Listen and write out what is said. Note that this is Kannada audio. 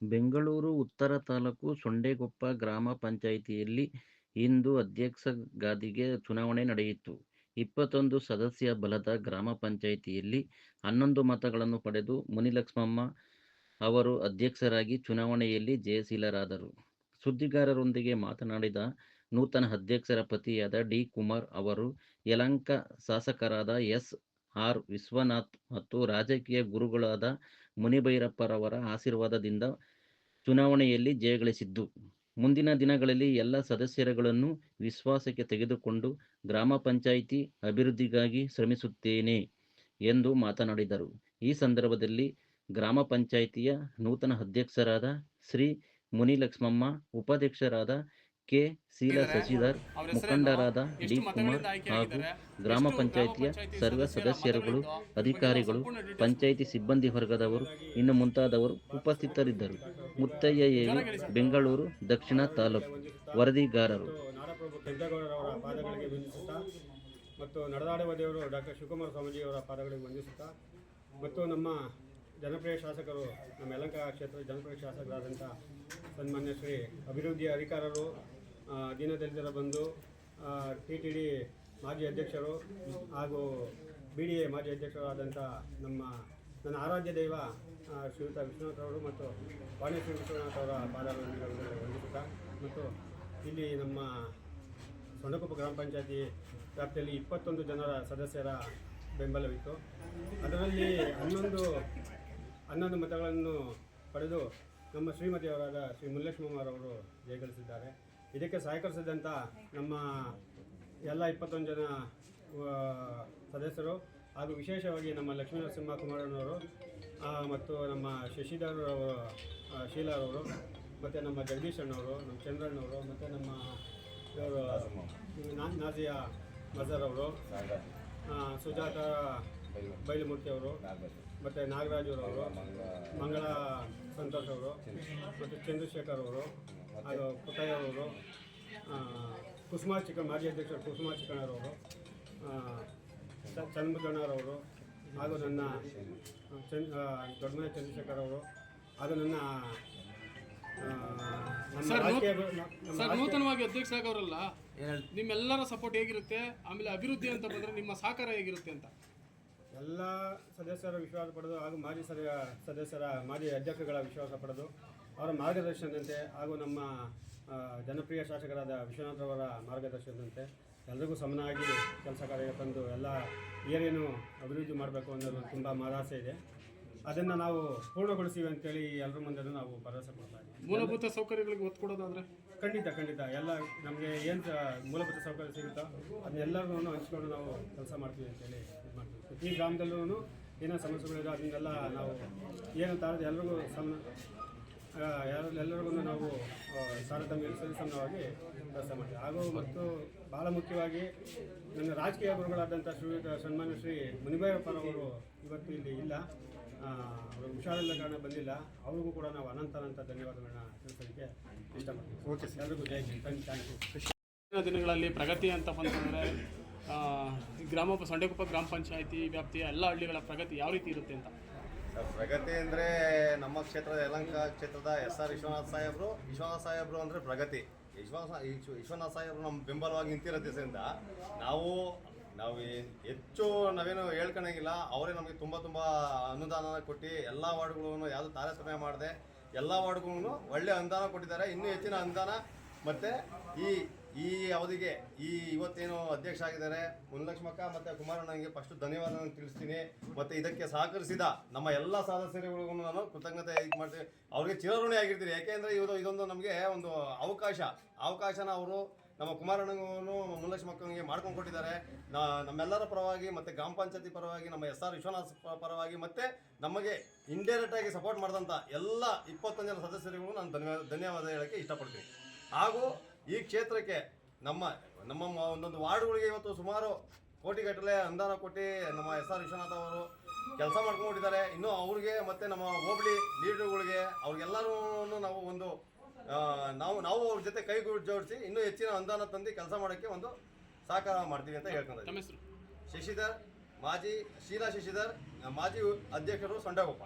ಬೆಂಗಳೂರು, ಉತ್ತರ ತಾಲೂಕು ಸೊಂಡೆಕೊಪ್ಪ ಗ್ರಾಮ ಪಂಚಾಯಿತಿಯಲ್ಲಿ ಇಂದು ಅಧ್ಯಕ್ಷ ಗಾದಿಗೆ ಚುನಾವಣೆ ನಡೆಯಿತು. ಇಪ್ಪತ್ತೊಂದು ಸದಸ್ಯ ಬಲದ ಗ್ರಾಮ ಪಂಚಾಯಿತಿಯಲ್ಲಿ ಹನ್ನೊಂದು ಮತಗಳನ್ನು ಪಡೆದು ಮುನಿಲಕ್ಷ್ಮಮ್ಮ ಅವರು ಅಧ್ಯಕ್ಷರಾಗಿ ಚುನಾವಣೆಯಲ್ಲಿ ಜಯಶೀಲರಾದರು. ಸುದ್ದಿಗಾರರೊಂದಿಗೆ ಮಾತನಾಡಿದ ನೂತನ ಅಧ್ಯಕ್ಷರ ಪತಿಯಾದ ಡಿ. ಕುಮಾರ್ ಅವರು, ಯಲಂಕ ಶಾಸಕರಾದ ಎಸ್. ಆರ್. ವಿಶ್ವನಾಥ್ ಮತ್ತು ರಾಜಕೀಯ ಗುರುಗಳಾದ ಮುನಿಭೈರಪ್ಪರವರ ಆಶೀರ್ವಾದದಿಂದ ಚುನಾವಣೆಯಲ್ಲಿ ಜಯಗಳಿಸಿದ್ದು, ಮುಂದಿನ ದಿನಗಳಲ್ಲಿ ಎಲ್ಲ ಸದಸ್ಯರುಗಳನ್ನು ವಿಶ್ವಾಸಕ್ಕೆ ತೆಗೆದುಕೊಂಡು ಗ್ರಾಮ ಪಂಚಾಯಿತಿ ಅಭಿವೃದ್ಧಿಗಾಗಿ ಶ್ರಮಿಸುತ್ತೇನೆ ಎಂದು ಮಾತನಾಡಿದರು. ಈ ಸಂದರ್ಭದಲ್ಲಿ ಗ್ರಾಮ ಪಂಚಾಯಿತಿಯ ನೂತನ ಅಧ್ಯಕ್ಷರಾದ ಶ್ರೀ ಮುನಿಲಕ್ಷ್ಮಮ್ಮ, ಉಪಾಧ್ಯಕ್ಷರಾದ ಕೆ. ಶೀಲಾ ಶಶಿಧರ್, ಮುಖಂಡರಾದ ಡಿ. ಕುಮಾರ್ ಹಾಗೂ ಗ್ರಾಮ ಪಂಚಾಯಿತಿಯ ಸರ್ವ ಸದಸ್ಯರುಗಳು, ಅಧಿಕಾರಿಗಳು, ಪಂಚಾಯಿತಿ ಸಿಬ್ಬಂದಿ ವರ್ಗದವರು ಇನ್ನು ಮುಂತಾದವರು ಉಪಸ್ಥಿತರಿದ್ದರು. ಮುತ್ತಯ್ಯ ಏವಿ ಬೆಂಗಳೂರು ದಕ್ಷಿಣ ತಾಲೂಕು ವರದಿಗಾರರು. ಮತ್ತು ನಡೆದಾಡುವ ದೇವರು ಡಾಕ್ಟರ್ ಶಿವಕುಮಾರ ಸ್ವಾಮೀಜಿಯವರ ಪಾದಗಳಿಗೆ ವಂದಿಸುತ್ತಾ ಮತ್ತು ನಮ್ಮ ಜನಪ್ರಿಯ ಶಾಸಕರು ನಮ್ಮ ಯಲಂಕ ಕ್ಷೇತ್ರದ ಜನಪ್ರಿಯ ಶಾಸಕರಾದಂಥ ಸನ್ಮಾನ್ಯ ಶ್ರೀ ಅಭಿವೃದ್ಧಿಯ ಅಧಿಕಾರರು ದೀನದಲಿತರ ಬಂಧು ಟಿ ಟಿ ಡಿ ಮಾಜಿ ಅಧ್ಯಕ್ಷರು ಹಾಗೂ ಬಿ ಡಿ ಎ ಮಾಜಿ ಅಧ್ಯಕ್ಷರಾದಂಥ ನಮ್ಮ, ನನ್ನ ಆರಾಧ್ಯ ದೈವ ಶ್ರೀಯುತ ವಿಶ್ವನಾಥ್ ಅವರು ಮತ್ತು ವಾಣಿಶ್ರೀ ವಿಶ್ವನಾಥ್ ಅವರ ಪಾದಗಳನ್ನು ಮತ್ತು ಇಲ್ಲಿ ನಮ್ಮ ಸೊಂಡಕೊಪ್ಪ ಗ್ರಾಮ ಪಂಚಾಯತಿ ವ್ಯಾಪ್ತಿಯಲ್ಲಿ ಇಪ್ಪತ್ತೊಂದು ಜನರ ಸದಸ್ಯರ ಬೆಂಬಲವಿತ್ತು. ಅದರಲ್ಲಿ ಹನ್ನೊಂದು ಹನ್ನೊಂದು ಮತಗಳನ್ನು ಪಡೆದು ನಮ್ಮ ಶ್ರೀಮತಿಯವರಾದ ಶ್ರೀ ಮುಲ್ಲಕ್ಷ್ಮಮ್ಮರವರು ಜಯಗಳಿಸಿದ್ದಾರೆ ಇದಕ್ಕೆ ಸಹಕರಿಸಿದಂಥ ನಮ್ಮ ಎಲ್ಲ ಇಪ್ಪತ್ತೊಂದು ಜನ ಸದಸ್ಯರು ಹಾಗೂ ವಿಶೇಷವಾಗಿ ನಮ್ಮ ಲಕ್ಷ್ಮೀ ನರಸಿಂಹ ಕುಮಾರನವರು ಮತ್ತು ನಮ್ಮ ಶಶಿಧರ್ ಅವರು ಶೀಲಾರವರು ಮತ್ತು ನಮ್ಮ ಜಗದೀಶ್ ಅಣ್ಣವರು, ನಮ್ಮ ಚಂದ್ರಣ್ಣವರು, ಮತ್ತು ನಮ್ಮ ಇವರು ನಾಜಿಯಾ ಮಜರ್ ಅವರು ಸುಜಾತ ಬೈಲಮೂರ್ತಿ ಅವರು, ಮತ್ತು ನಾಗರಾಜರವರು ಮಂಗಳ ಸಂತೋಷ್ ಅವರು, ಮತ್ತು ಚಂದ್ರಶೇಖರ್ ಅವರು ಹಾಗೂ ಪುಟ್ಟಯ್ಯ ಕುಸುಮಾಚಿಕ ಆ, ಕುಸುಮಾ ಚಿಕ್ಕ ಮಾಜಿ ಅಧ್ಯಕ್ಷರು ಕುಸುಮಾ ಚಿಕ್ಕಣ್ಣರವರು ಚಂದ್ರಮುದ್ದಣ್ಣರವರು ಹಾಗೂ ನನ್ನ ಚಂದ್ ದೊಡ್ಡಮನೆ ಚಂದ್ರಶೇಖರ್ ಅವರು ಹಾಗೂ ನನ್ನ ಸರ್, ನೂತನವಾಗಿ ಅಧ್ಯಕ್ಷ ಆಗೋರಲ್ಲ ನಿಮ್ಮೆಲ್ಲರ ಸಪೋರ್ಟ್ ಹೇಗಿರುತ್ತೆ? ಆಮೇಲೆ ಅಭಿವೃದ್ಧಿ ಅಂತ ಬಂದ್ರೆ ನಿಮ್ಮ ಸಹಕಾರ ಹೇಗಿರುತ್ತೆ ಅಂತ? ಎಲ್ಲ ಸದಸ್ಯರ ವಿಶ್ವಾಸ ಪಡೆದು ಹಾಗೂ ಮಾಜಿ ಸದಸ್ಯ ಸದಸ್ಯರ ಮಾಜಿ ಅಧ್ಯಕ್ಷಗಳ ವಿಶ್ವಾಸ ಪಡೆದು ಅವರ ಮಾರ್ಗದರ್ಶನದಂತೆ ಹಾಗೂ ನಮ್ಮ ಜನಪ್ರಿಯ ಶಾಸಕರಾದ ವಿಶ್ವನಾಥ್ರವರ ಮಾರ್ಗದರ್ಶನದಂತೆ ಎಲ್ರಿಗೂ ಸಮನಾಗಿ ಕೆಲಸ ಕಾರ್ಯ ತಂದು ಎಲ್ಲ ಏನೇನು ಅಭಿವೃದ್ಧಿ ಮಾಡಬೇಕು ಅನ್ನೋದು ತುಂಬ ಮಾರಾಸೆ ಇದೆ. ಅದನ್ನು ನಾವು ಪೂರ್ಣಗೊಳಿಸ್ತೀವಿ ಅಂತೇಳಿ ಎಲ್ಲರ ಮುಂದೆ ನಾವು ಭರವಸೆ ಕೊಡ್ತಾ ಇದ್ದೀವಿ. ಮೂಲಭೂತ ಸೌಕರ್ಯಗಳಿಗೆ ಒತ್ತು ಕೊಡೋದಾದರೆ? ಖಂಡಿತ ಖಂಡಿತ. ಎಲ್ಲ ನಮಗೆ ಏನು ಮೂಲಭೂತ ಸೌಕರ್ಯ ಸಿಗುತ್ತೋ ಅದನ್ನೆಲ್ಲರೂ ಹಂಚ್ಕೊಂಡು ನಾವು ಕೆಲಸ ಮಾಡ್ತೀವಿ ಅಂತೇಳಿ ಇದು ಮಾಡ್ತೀವಿ. ಪ್ರತಿ ಗ್ರಾಮದಲ್ಲೂ ಏನೋ ಸಮಸ್ಯೆಗಳಿದೆ ಅದನ್ನೆಲ್ಲ ನಾವು ಏನು ತಾರದು ಎಲ್ರಿಗೂ ಸಮ ಯಾರು ಎಲ್ಲರಿಗೂ ನಾವು ತಾರತಮ್ಯ ಸರಿಸಮವಾಗಿ ಕೆಲಸ ಮಾಡ್ತೀವಿ. ಹಾಗೂ ಮತ್ತು ಭಾಳ ಮುಖ್ಯವಾಗಿ ನನ್ನ ರಾಜಕೀಯ ಗುರುಗಳಾದಂಥ ಶ್ರೀಯುತ ಸನ್ಮಾನ್ಯ ಶ್ರೀ ಮುನಿಬಾಯಪ್ಪರವರು ಇವತ್ತು ಇಲ್ಲಿ ಇಲ್ಲ. ಅವರು ಹುಷಾರಿಲ್ಲ ಕಾರಣ ಬಂದಿಲ್ಲ. ಅವ್ರಿಗೂ ಕೂಡ ನಾವು ಅನಂತ ಅನಂತ ಧನ್ಯವಾದಗಳನ್ನ ತಿಳಿಸೋದಕ್ಕೆ ಇಷ್ಟಪಡ್ತೀವಿ ಓಕೆ ಸರ್ ಎಲ್ರಿಗೂ ಜೈ ಥ್ಯಾಂಕ್ ಯು. ದಿನಗಳಲ್ಲಿ ಪ್ರಗತಿ ಅಂತ ಬಂತಂದ್ರೆ ಈ ಗ್ರಾಮ ಸೊಂಡೆಕೊಪ್ಪ ಗ್ರಾಮ ಪಂಚಾಯಿತಿ ವ್ಯಾಪ್ತಿಯ ಎಲ್ಲ ಹಳ್ಳಿಗಳ ಪ್ರಗತಿ ಯಾವ ರೀತಿ ಇರುತ್ತೆ ಅಂತ? ಸರ್, ಪ್ರಗತಿ ಅಂದರೆ ನಮ್ಮ ಕ್ಷೇತ್ರದ ಯಲಂಕ ಕ್ಷೇತ್ರದ ಎಸ್ ಆರ್ ವಿಶ್ವನಾಥ್ ಸಾಹೇಬರು ವಿಶ್ವನಾಥ್ ಸಾಹೇಬರು ಅಂದರೆ ಪ್ರಗತಿ. ವಿಶ್ವನಾಥ ವಿಶ್ವ- ವಿಶ್ವನಾಥ್ ಸಾಹೇಬರು ನಮ್ಮ ಬೆಂಬಲವಾಗಿ ನಿಂತಿರೋದ್ರಿಂದ ನಾವು ನಾವು ಹೆಚ್ಚು ನಾವೇನು ಹೇಳ್ಕೊಳಂಗಿಲ್ಲ. ಅವರೇ ನಮಗೆ ತುಂಬ ತುಂಬ ಅನುದಾನ ಕೊಟ್ಟು ಎಲ್ಲ ವಾರ್ಡ್ಗಳನ್ನು ಯಾವುದು ತಾರತಮ್ಯ ಮಾಡದೆ ಎಲ್ಲ ವಾರ್ಡ್ಗೂ ಒಳ್ಳೆ ಅನುದಾನ ಕೊಟ್ಟಿದ್ದಾರೆ. ಇನ್ನೂ ಹೆಚ್ಚಿನ ಅನುದಾನ ಮತ್ತು ಈ ಈ ಅವಧಿಗೆ ಈ ಇವತ್ತೇನು ಅಧ್ಯಕ್ಷ ಆಗಿದ್ದಾರೆ ಮುನ್ಲಕ್ಷ್ಮಕ್ಕ ಮತ್ತು ಕುಮಾರಣ್ಣನಿಗೆ ಫಸ್ಟ್ ಧನ್ಯವಾದ ತಿಳಿಸ್ತೀನಿ. ಮತ್ತು ಇದಕ್ಕೆ ಸಹಕರಿಸಿದ ನಮ್ಮ ಎಲ್ಲ ಸದಸ್ಯರುಗಳಿಗೂ ನಾನು ಕೃತಜ್ಞತೆ ಇದು ಮಾಡ್ತೀನಿ. ಅವ್ರಿಗೆ ಚಿರಋಣಿ ಆಗಿರ್ತೀನಿ ಯಾಕೆಂದರೆ ಇದು ಇದೊಂದು ನಮಗೆ ಒಂದು ಅವಕಾಶ. ಅವಕಾಶನ ಅವರು ನಮ್ಮ ಕುಮಾರಣ್ಣಗೂ ಮುನ್ಲಕ್ಷ್ಮಕ್ಕನಿಗೆ ಮಾಡ್ಕೊಂಡು ಕೊಟ್ಟಿದ್ದಾರೆ. ನಮ್ಮೆಲ್ಲರ ಪರವಾಗಿ ಮತ್ತು ಗ್ರಾಮ ಪಂಚಾಯತಿ ಪರವಾಗಿ, ನಮ್ಮ ಎಸ್ ಆರ್ ವಿಶ್ವನಾಥ್ ಪರವಾಗಿ ಮತ್ತು ನಮಗೆ ಇಂಡೈರೆಕ್ಟ್ ಆಗಿ ಸಪೋರ್ಟ್ ಮಾಡಿದಂಥ ಎಲ್ಲ ಇಪ್ಪತ್ತೊಂದು ಜನ ಸದಸ್ಯರಿಗೂ ನಾನು ಧನ್ಯವಾದ ಧನ್ಯವಾದ ಹೇಳೋಕ್ಕೆ ಇಷ್ಟಪಡ್ತೀನಿ. ಹಾಗೂ ಈ ಕ್ಷೇತ್ರಕ್ಕೆ ನಮ್ಮ ನಮ್ಮ ಒಂದೊಂದು ವಾರ್ಡ್ಗಳಿಗೆ ಇವತ್ತು ಸುಮಾರು ಕೋಟಿಗಟ್ಟಲೆ ಅನುದಾನ ಕೊಟ್ಟು ನಮ್ಮ ಎಸ್ ಆರ್ ವಿಶ್ವನಾಥ್ ಅವರು ಕೆಲಸ ಮಾಡ್ಕೊಂಡಿದ್ದಾರೆ ಇನ್ನೂ ಅವ್ರಿಗೆ ಮತ್ತು ನಮ್ಮ ಹೋಬಳಿ ಲೀಡರ್ಗಳಿಗೆ ಅವ್ರಿಗೆಲ್ಲರೂ ನಾವು ಒಂದು ನಾವು ನಾವು ಅವ್ರ ಜೊತೆ ಕೈ ಜೋಡಿಸಿ ಇನ್ನೂ ಹೆಚ್ಚಿನ ಅನುದಾನ ತಂದು ಕೆಲಸ ಮಾಡೋಕ್ಕೆ ಒಂದು ಸಹಕಾರ ಮಾಡ್ತೀವಿ ಅಂತ ಹೇಳ್ಕೊಂಡ್ರೆ ಶಶಿಧರ್ ಮಾಜಿ ಶೀಲಾ ಶಶಿಧರ್ ಮಾಜಿ ಅಧ್ಯಕ್ಷರು ಸೊಂಡಗೊಪ್ಪ.